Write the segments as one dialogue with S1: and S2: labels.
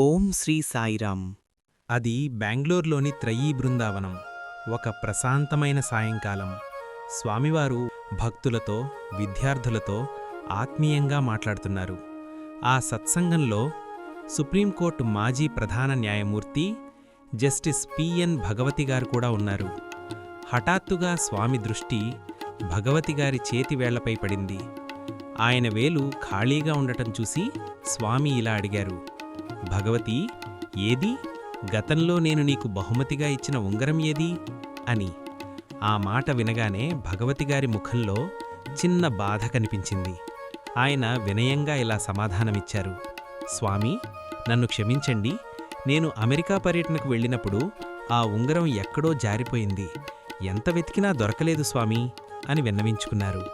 S1: ఓం శ్రీ సాయిరాం
S2: అది బెంగళూరులోని త్రయీ బృందావనం ఒక ప్రశాంతమైన సాయంకాలం. స్వామివారు భక్తులతో విద్యార్థులతో ఆత్మీయంగా మాట్లాడుతున్నారు. ఆ సత్సంగంలో సుప్రీంకోర్టు మాజీ ప్రధాన న్యాయమూర్తి జస్టిస్ పిఎన్ భగవతి గారు కూడా ఉన్నారు. హఠాత్తుగా స్వామి దృష్టి భగవతి గారి చేతివేళ్ళపై పడింది. ఆయన వేలు ఖాళీగా ఉండటం చూసి స్వామి ఇలా అడిగారు భగవతి ఏది? గతంలో నేను నీకు బహుమతిగా ఇచ్చిన ఉంగరం ఏది? అని ఆ మాట వినగానే భగవతి గారి ముఖంలో చిన్న బాధ కనిపించింది. ఆయన వినయంగా ఇలా సమాధానమిచ్చారు. స్వామి నన్ను క్షమించండి. నేను అమెరికా పర్యటనకు వెళ్ళినప్పుడు ఆ ఉంగరం ఎక్కడో జారిపోయింది. ఎంత వెతికినా దొరకలేదు స్వామి అని విన్నవించుకున్నారు.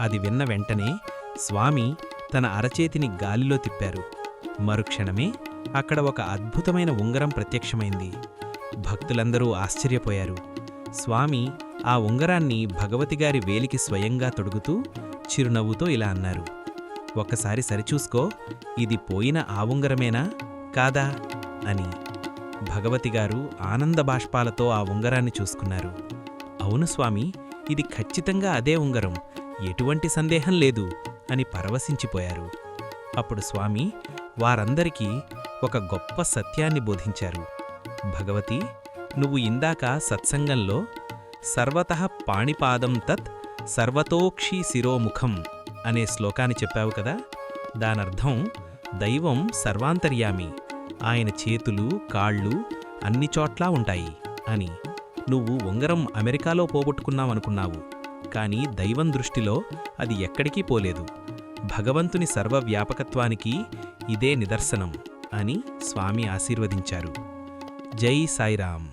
S2: అది విన్న వెంటనే స్వామి తన అరచేతిని గాలిలో తిప్పారు. మరుక్షణమే అక్కడ ఒక అద్భుతమైన ఉంగరం ప్రత్యక్షమైంది. భక్తులందరూ ఆశ్చర్యపోయారు. స్వామి ఆ ఉంగరాన్ని భగవతిగారి వేలికి స్వయంగా తొడుగుతూ చిరునవ్వుతో ఇలా అన్నారు. ఒక్కసారి సరిచూసుకో ఇది పోయిన ఆ ఉంగరమేనా? కాదా? అని. భగవతిగారు ఆనంద బాష్పాలతో ఆ ఉంగరాన్ని చూసుకున్నారు. అవును స్వామి ఇది ఖచ్చితంగా అదే ఉంగరం. ఎటువంటి సందేహం లేదు అని పరవశించిపోయారు. అప్పుడు స్వామి వారందరికీ ఒక గొప్ప సత్యాన్ని బోధించారు. భగవతి నువ్వు ఇందాక సత్సంగంలో సర్వత పాణిపాదం తత్ సర్వతోక్షి శిరోముఖం అనే శ్లోకాన్ని చెప్పావు కదా? దానర్థం దైవం సర్వాంతర్యామి ఆయన చేతులు కాళ్ళు అన్ని చోట్లా ఉంటాయి అని. నువ్వు ఉంగరం అమెరికాలో పోగొట్టుకున్నావనుకున్నావు కాని దైవం దృష్టిలో అది ఎక్కడికి పోలేదు. భగవంతుని సర్వవ్యాపకత్వానికి ఇదే నిదర్శనం అని స్వామి ఆశీర్వదించారు. జై సాయిరాం